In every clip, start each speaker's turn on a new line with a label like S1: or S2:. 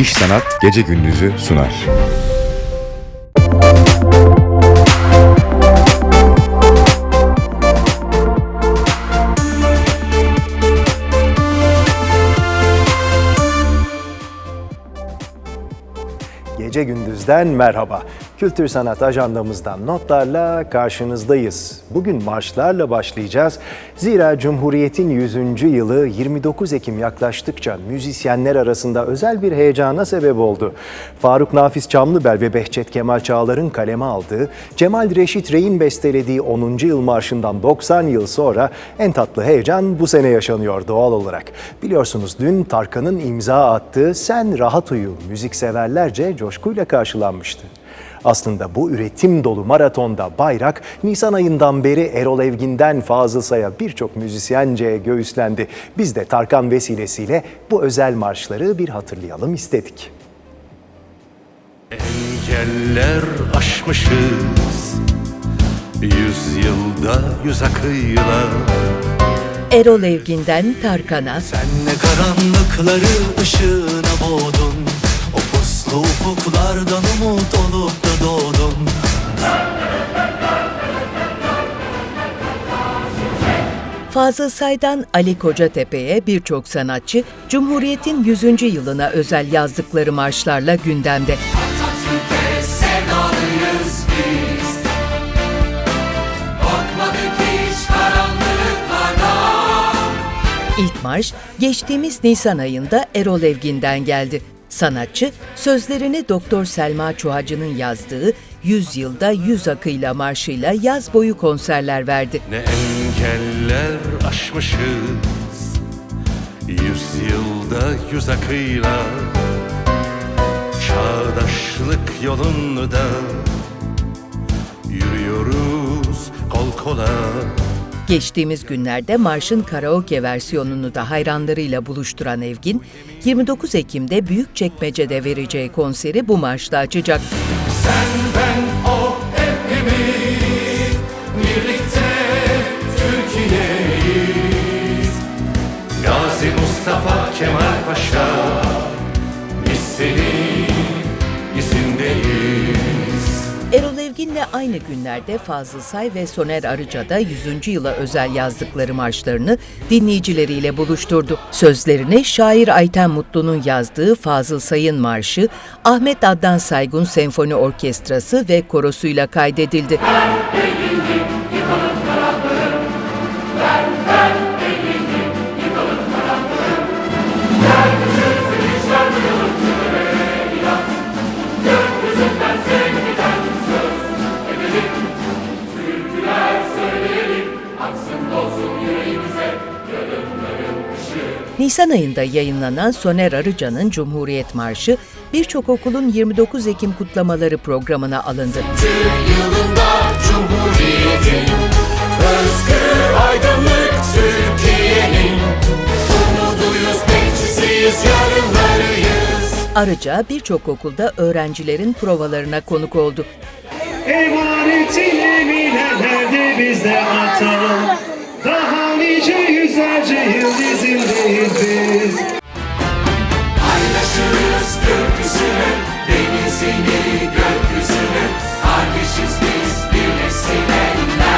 S1: İş Sanat Gece Gündüz'ü sunar.
S2: Gece Gündüz'den merhaba. Kültür Sanat ajandamızdan notlarla karşınızdayız. Bugün marşlarla başlayacağız. Zira Cumhuriyet'in 100. yılı 29 Ekim yaklaştıkça müzisyenler arasında özel bir heyecana sebep oldu. Faruk Nafiz Çamlıbel ve Behçet Kemal Çağlar'ın kaleme aldığı, Cemal Reşit Rey'in bestelediği 10. yıl marşından 90 yıl sonra en tatlı heyecan bu sene yaşanıyor doğal olarak. Biliyorsunuz dün Tarkan'ın imza attığı Sen Rahat Uyu müzikseverlerce coşkuyla karşılanmıştı. Aslında bu üretim dolu maratonda bayrak Nisan ayından beri Erol Evgin'den Fazıl Say'a birçok müzisyence göğüslendi. Biz de Tarkan vesilesiyle bu özel marşları bir hatırlayalım istedik.
S3: Engeller aşmışız Yüz yılda yüz akıyla
S4: Erol Evgin'den Tarkan'a,
S3: Sen ne karanlıkları ışığına boğdun Puslu ufuklardan umut olup da doğdun
S4: Fazıl Say'dan Ali Kocatepe'ye birçok sanatçı Cumhuriyet'in 100. yılına özel yazdıkları marşlarla gündemde. İlk marş geçtiğimiz Nisan ayında Erol Evgin'den geldi. Sanatçı sözlerini Doktor Selma Çuhacı'nın yazdığı 100 yılda 100 akıyla marşıyla yaz boyu konserler verdi.
S3: Ne engeller aşmışız Yüz yılda yüz akıyla Çağdaşlık yolunda Yürüyoruz kol kola
S4: Geçtiğimiz günlerde marşın karaoke versiyonunu da hayranlarıyla buluşturan Evgin, 29 Ekim'de Büyükçekmece'de vereceği konseri bu marşla açacak.
S5: Sen ben o hepimiz Birlikte Türkiye'yiz
S3: Gazi Mustafa Kemal Paşa Biz senin
S4: Evgin'le aynı günlerde Fazıl Say ve Soner Arıca da 100. yıla özel yazdıkları marşlarını dinleyicileriyle buluşturdu. Sözlerini şair Ayten Mutlu'nun yazdığı Fazıl Say'ın marşı, Ahmet Adnan Saygun Senfoni Orkestrası ve korosuyla kaydedildi. Nisan ayında yayınlanan Soner Arıca'nın Cumhuriyet Marşı birçok okulun 29 Ekim kutlamaları programına alındı.
S5: Yılında Cumhuriyet'in Özgür aydınlık Türkiye'nin Umuduyuz, bekçisiyiz, yarınlarıyız
S4: Arıca birçok okulda öğrencilerin provalarına konuk oldu.
S6: Emanetin eminelerde bizde atalım Daha nice yüzlerce yıl izindeyiz biz
S5: Paylaşırız gökyüzünü, denizini, gökyüzünü Kardeşiz biz birleşsin eller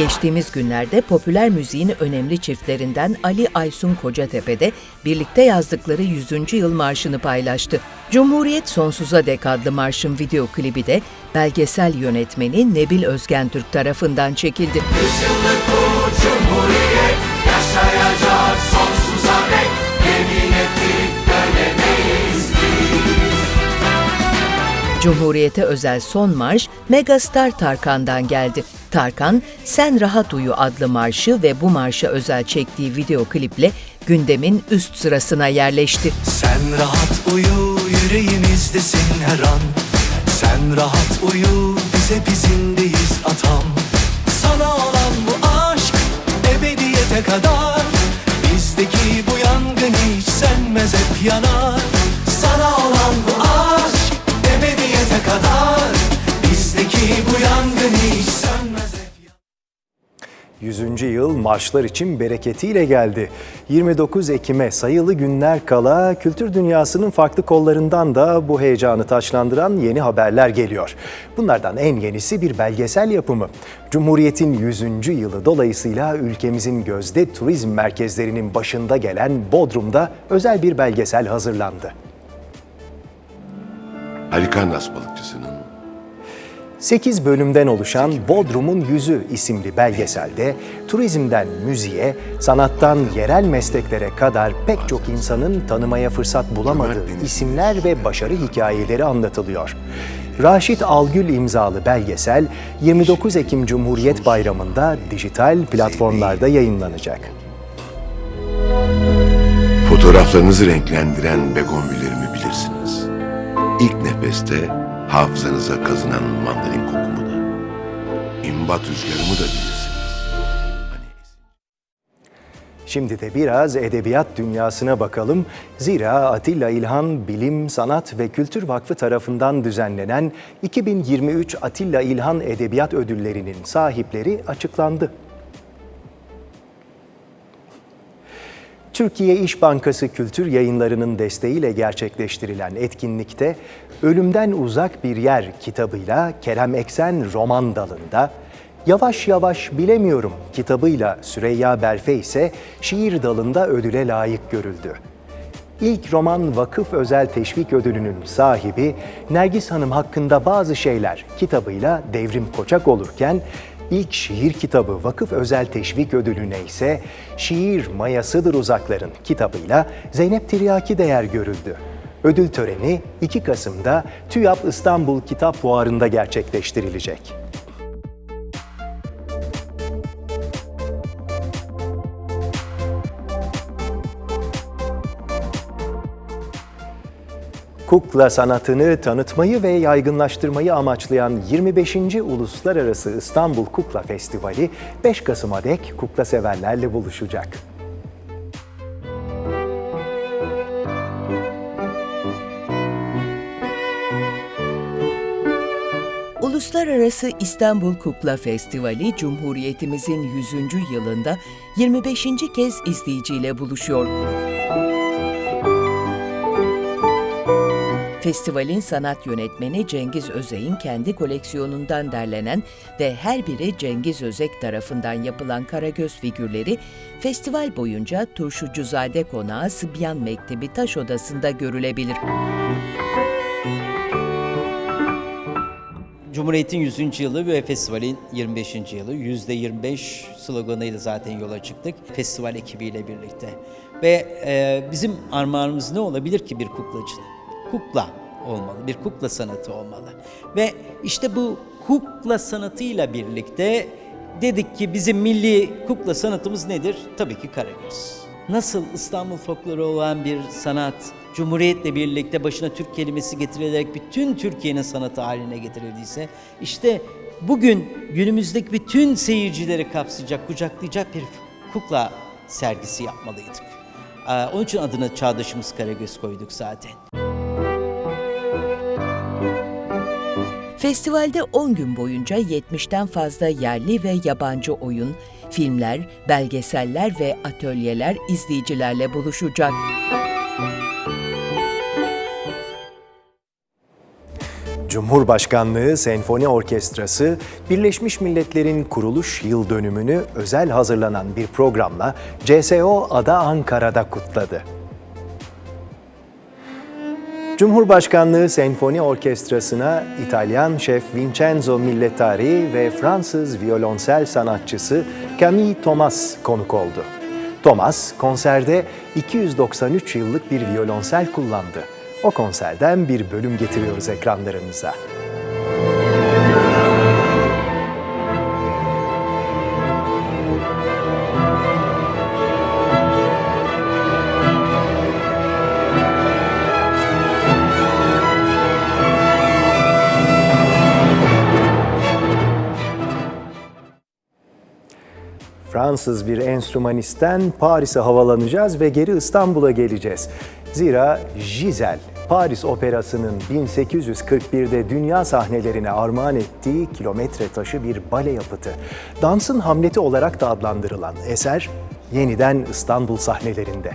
S4: Geçtiğimiz günlerde popüler müziğin önemli çiftlerinden Ali Aysun Kocatepe'de birlikte yazdıkları 100. yıl marşını paylaştı. Cumhuriyet Sonsuza Dek adlı marşın video klibi de belgesel yönetmeni Nebil Özgentürk tarafından çekildi.
S5: Yüzyıllık bu cumhuriyet yaşayacak sonsuza dek Yemin ettik bölemeyiz
S4: Cumhuriyete özel son marş Megastar Tarkan'dan geldi. Tarkan, Sen Rahat Uyu adlı marşı ve bu marşa özel çektiği video kliple gündemin üst sırasına yerleşti.
S3: Sen rahat uyu yüreğimizdesin her an. Sen rahat uyu bize bizindeyiz atam. Sana olan bu aşk ebediyete kadar. Bizdeki bu yangın hiç sönmez hep yanar. Sana olan bu aşk ebediyete kadar. Bizdeki bu yangın hiç yanar
S2: 100. yıl marşlar için bereketiyle geldi. 29 Ekim'e sayılı günler kala kültür dünyasının farklı kollarından da bu heyecanı taşlandıran yeni haberler geliyor. Bunlardan en yenisi bir belgesel yapımı. Cumhuriyet'in 100. yılı dolayısıyla ülkemizin gözde turizm merkezlerinin başında gelen Bodrum'da özel bir belgesel hazırlandı.
S7: Halikarnas balıkçısının
S2: 8 bölümden oluşan Bodrum'un Yüzü isimli belgeselde turizmden müziğe, sanattan yerel mesleklere kadar pek çok insanın tanımaya fırsat bulamadığı isimler ve başarı hikayeleri anlatılıyor. Raşit Algül imzalı belgesel 29 Ekim Cumhuriyet Bayramı'nda dijital platformlarda yayınlanacak.
S7: fotoğraflarınızı renklendiren begonvillerimi bilirsiniz. İlk nefeste hafızanıza kazınan mandalin kokumu da, imbat rüzgarımı da bilirsiniz. Hani
S2: Şimdi de biraz edebiyat dünyasına bakalım. Zira Atilla İlhan Bilim, Sanat ve Kültür Vakfı tarafından düzenlenen 2023 Atilla İlhan Edebiyat Ödülleri'nin sahipleri açıklandı. Türkiye İş Bankası Kültür Yayınları'nın desteğiyle gerçekleştirilen etkinlikte Ölümden Uzak Bir Yer kitabıyla Kerem Eksen roman dalında, Yavaş Yavaş Bilemiyorum kitabıyla Süreyya Berfe ise şiir dalında ödüle layık görüldü. İlk roman Vakıf Özel Teşvik Ödülü'nün sahibi Nergis Hanım hakkında bazı şeyler kitabıyla Devrim Koçak olurken ilk şiir kitabı Vakıf Özel Teşvik Ödülü'ne ise Şiir Mayasıdır Uzakların kitabıyla Zeynep Tiryaki değer görüldü. Ödül töreni 2 Kasım'da TÜYAP İstanbul Kitap Fuarı'nda gerçekleştirilecek. Kukla sanatını tanıtmayı ve yaygınlaştırmayı amaçlayan 25. Uluslararası İstanbul Kukla Festivali 5 Kasım'a dek kukla severlerle buluşacak.
S4: Uluslararası İstanbul Kukla Festivali Cumhuriyetimizin 100. yılında 25. kez izleyiciyle buluşuyor. Festivalin sanat yönetmeni Cengiz Özey'in kendi koleksiyonundan derlenen ve her biri Cengiz Özek tarafından yapılan karagöz figürleri festival boyunca Turşucuzade Konağı Sıbyan Mektebi Taş Odası'nda görülebilir.
S8: Cumhuriyet'in 100. yılı ve festivalin 25. yılı. %25 sloganıyla zaten yola çıktık. Festival ekibiyle birlikte. Ve e, bizim armağanımız ne olabilir ki bir kuklacının? Kukla olmalı, bir kukla sanatı olmalı. Ve işte bu kukla sanatıyla birlikte dedik ki bizim milli kukla sanatımız nedir? Tabii ki Karagöz. Nasıl İstanbul folkloru olan bir sanat, Cumhuriyetle birlikte başına Türk kelimesi getirilerek bütün Türkiye'nin sanatı haline getirildiyse, işte bugün günümüzdeki bütün seyircileri kapsayacak, kucaklayacak bir kukla sergisi yapmalıydık. Ee, Onun için adını Çağdaşımız Karagöz koyduk zaten.
S4: Festivalde 10 gün boyunca 70'ten fazla yerli ve yabancı oyun, filmler, belgeseller ve atölyeler izleyicilerle buluşacak.
S2: Cumhurbaşkanlığı Senfoni Orkestrası, Birleşmiş Milletler'in kuruluş yıl dönümünü özel hazırlanan bir programla CSO Ada Ankara'da kutladı. Cumhurbaşkanlığı Senfoni Orkestrası'na İtalyan şef Vincenzo Milletari ve Fransız violonsel sanatçısı Camille Thomas konuk oldu. Thomas konserde 293 yıllık bir violonsel kullandı. O konserden bir bölüm getiriyoruz ekranlarınıza. Fransız bir enstrümanistten Paris'e havalanacağız ve geri İstanbul'a geleceğiz. Zira Giselle Paris Operası'nın 1841'de dünya sahnelerine armağan ettiği kilometre taşı bir bale yapıtı. Dansın Hamleti olarak da adlandırılan eser yeniden İstanbul sahnelerinde.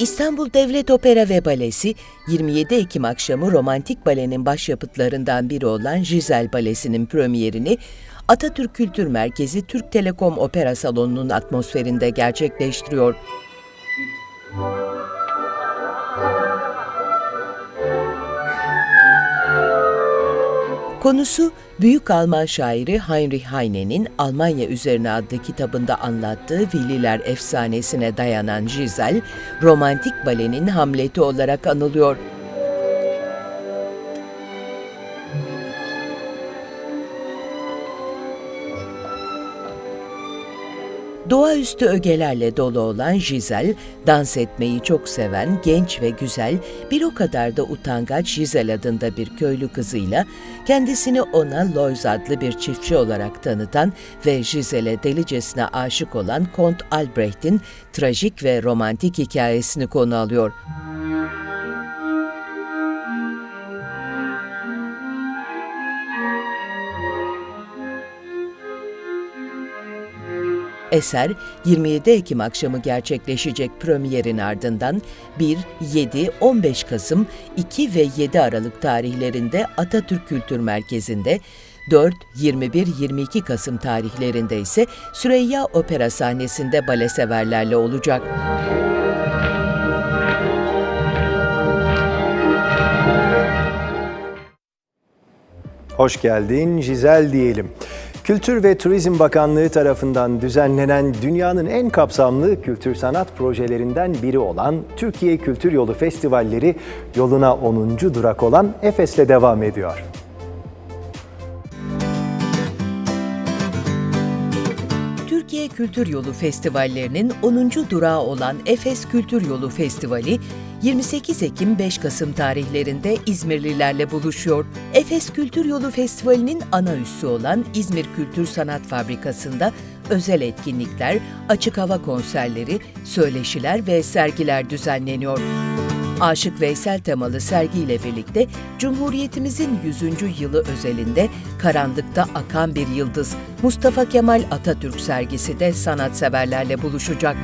S4: İstanbul Devlet Opera ve Balesi 27 Ekim akşamı romantik balenin başyapıtlarından biri olan Giselle Balesi'nin premierini Atatürk Kültür Merkezi Türk Telekom Opera Salonu'nun atmosferinde gerçekleştiriyor. Konusu Büyük Alman şairi Heinrich Heine'nin Almanya üzerine adlı kitabında anlattığı Villiler efsanesine dayanan Giselle, romantik balenin Hamlet'i olarak anılıyor. Doğaüstü ögelerle dolu olan Giselle, dans etmeyi çok seven, genç ve güzel, bir o kadar da utangaç Giselle adında bir köylü kızıyla, kendisini ona Lois adlı bir çiftçi olarak tanıtan ve Giselle'e delicesine aşık olan Kont Albrecht'in trajik ve romantik hikayesini konu alıyor. Eser 27 Ekim akşamı gerçekleşecek premierin ardından 1, 7, 15 Kasım, 2 ve 7 Aralık tarihlerinde Atatürk Kültür Merkezi'nde, 4, 21, 22 Kasım tarihlerinde ise Süreyya Opera sahnesinde bale severlerle olacak.
S2: Hoş geldin Jizel diyelim. Kültür ve Turizm Bakanlığı tarafından düzenlenen dünyanın en kapsamlı kültür sanat projelerinden biri olan Türkiye Kültür Yolu Festivalleri yoluna 10. durak olan Efes'le devam ediyor.
S4: Kültür Yolu Festivallerinin 10. durağı olan Efes Kültür Yolu Festivali 28 Ekim 5 Kasım tarihlerinde İzmirlilerle buluşuyor. Efes Kültür Yolu Festivali'nin ana üssü olan İzmir Kültür Sanat Fabrikası'nda özel etkinlikler, açık hava konserleri, söyleşiler ve sergiler düzenleniyor. Aşık Veysel temalı sergiyle birlikte Cumhuriyetimizin 100. yılı özelinde Karanlıkta Akan Bir Yıldız Mustafa Kemal Atatürk sergisi de sanatseverlerle buluşacak.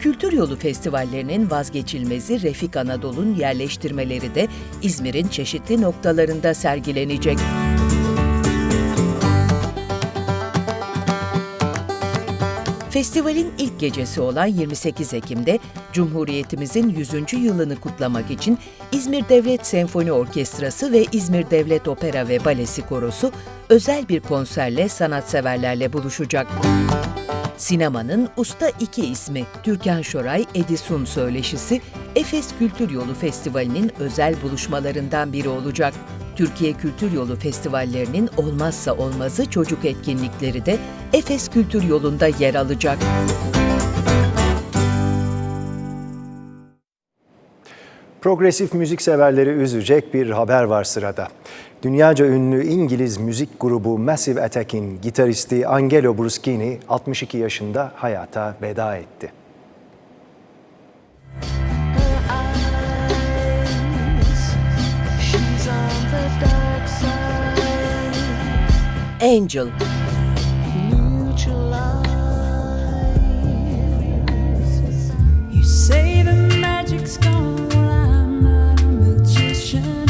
S4: Kültür Yolu Festivallerinin vazgeçilmezi Refik Anadolu'nun yerleştirmeleri de İzmir'in çeşitli noktalarında sergilenecek. Festivalin ilk gecesi olan 28 Ekim'de Cumhuriyetimizin 100. yılını kutlamak için İzmir Devlet Senfoni Orkestrası ve İzmir Devlet Opera ve Balesi Korosu özel bir konserle sanatseverlerle buluşacak. Sinemanın usta iki ismi Türkan Şoray Edison söyleşisi Efes Kültür Yolu Festivali'nin özel buluşmalarından biri olacak. Türkiye Kültür Yolu Festivallerinin olmazsa olmazı çocuk etkinlikleri de Efes Kültür Yolu'nda yer alacak.
S2: Progresif müzik severleri üzecek bir haber var sırada. Dünyaca ünlü İngiliz müzik grubu Massive Attack'in gitaristi Angelo Bruschini 62 yaşında hayata veda etti.
S9: Magician.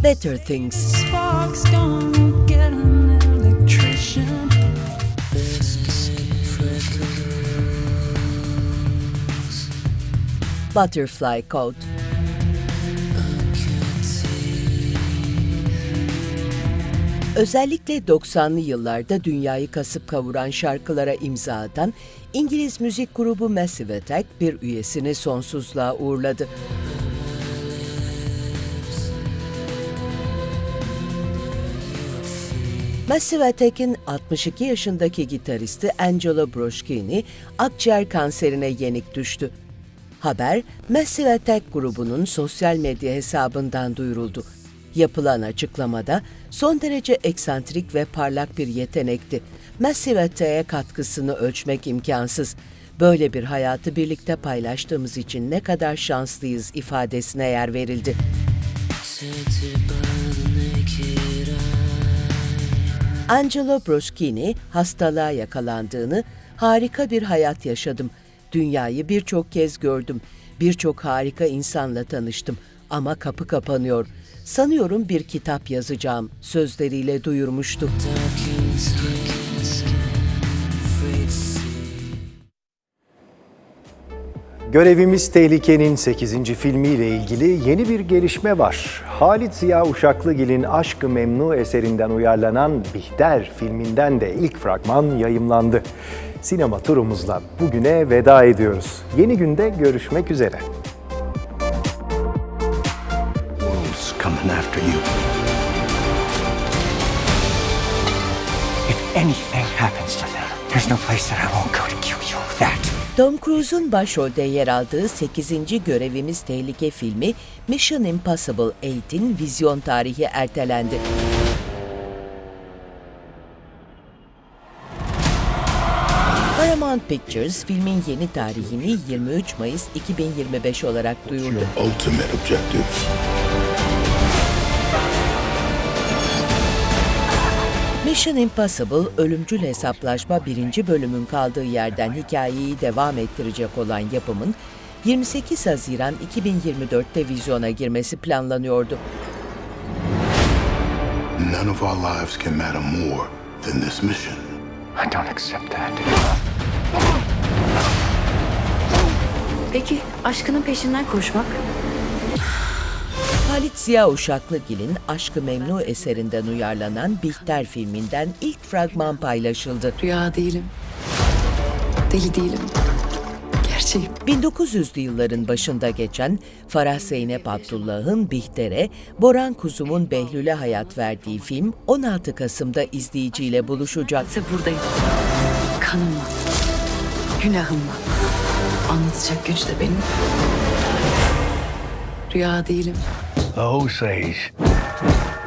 S4: Better Things,
S9: Spark's. We'll get an electrician.
S4: Butterfly Code. Özellikle 90'lı yıllarda dünyayı kasıp kavuran şarkılara imza atan İngiliz müzik grubu Massive Attack bir üyesini sonsuzluğa uğurladı. Massive Attack'in 62 yaşındaki gitaristi Angelo Bruschini akciğer kanserine yenik düştü. Haber Massive Attack grubunun sosyal medya hesabından duyuruldu. Yapılan açıklamada son derece eksantrik ve parlak bir yetenekti. Massive Attack'e katkısını ölçmek imkansız. Böyle bir hayatı birlikte paylaştığımız için ne kadar şanslıyız ifadesine yer verildi. Angelo Broschini hastalığa yakalandığını, harika bir hayat yaşadım. Dünyayı birçok kez gördüm. Birçok harika insanla tanıştım ama kapı kapanıyor. Sanıyorum bir kitap yazacağım sözleriyle duyurmuştu.
S2: Görevimiz Tehlike'nin 8. filmiyle ilgili yeni bir gelişme var. Halit Ziya Uşaklıgil'in Aşkı Memnu eserinden uyarlanan Bihter filminden de ilk fragman yayımlandı. Sinema turumuzla bugüne veda ediyoruz. Yeni günde görüşmek üzere.
S10: You. If anything happens to them, there's no place that I won't go to kill you. That
S4: Tom Cruise'un başrolde yer aldığı 8. Görevimiz Tehlike filmi Mission Impossible 8'in vizyon tarihi ertelendi. Paramount Pictures filmin yeni tarihini 23 Mayıs 2025 olarak duyurdu.
S7: Ultimate objective.
S4: Mission Impossible ölümcül hesaplaşma birinci bölümün kaldığı yerden hikayeyi devam ettirecek olan yapımın 28 Haziran 2024'te vizyona girmesi planlanıyordu.
S7: None of our lives can matter more than this mission.
S10: I don't accept that.
S11: Peki aşkının peşinden koşmak?
S4: Halit Ziya Uşaklıgil'in Aşkı Memnu eserinden uyarlanan Bihter filminden ilk fragman paylaşıldı.
S11: Rüya değilim. Deli değilim. Gerçeğim.
S4: 1900'lü yılların başında geçen Farah Zeynep Abdullah'ın Bihter'e, Boran Kuzum'un Behlül'e hayat verdiği film 16 Kasım'da izleyiciyle buluşacak.
S11: Buradayım. Kanımla. Günahımla. Anlatacak güç de benim. Rüya değilim.
S10: The Osage.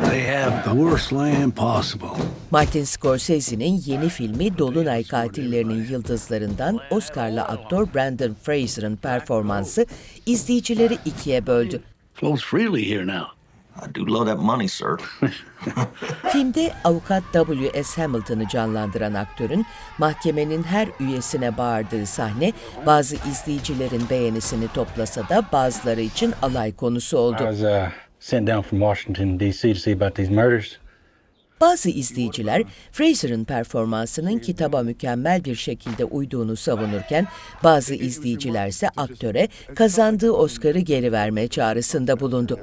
S10: They have the worst land possible.
S4: Martin Scorsese'nin yeni filmi Dolunay Katillerinin Yıldızlarından Oscar'lı aktör Brandon Fraser'ın performansı izleyicileri ikiye böldü.
S10: Flows freely here now.
S5: I do love that money, sir.
S4: Filmde avukat W.S. Hamilton'ı canlandıran aktörün mahkemenin her üyesine bağırdığı sahne bazı izleyicilerin beğenisini toplasa da bazıları için alay konusu oldu.
S12: I was uh, sent down from Washington, D.C. to see about these murders.
S4: Bazı izleyiciler Fraser'ın performansının kitaba mükemmel bir şekilde uyduğunu savunurken bazı izleyiciler ise aktöre kazandığı Oscar'ı geri verme çağrısında bulundu.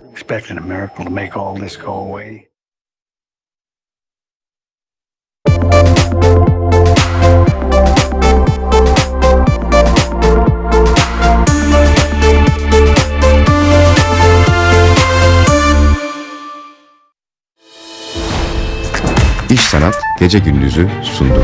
S1: İş Sanat Gece Gündüz'ü sundu.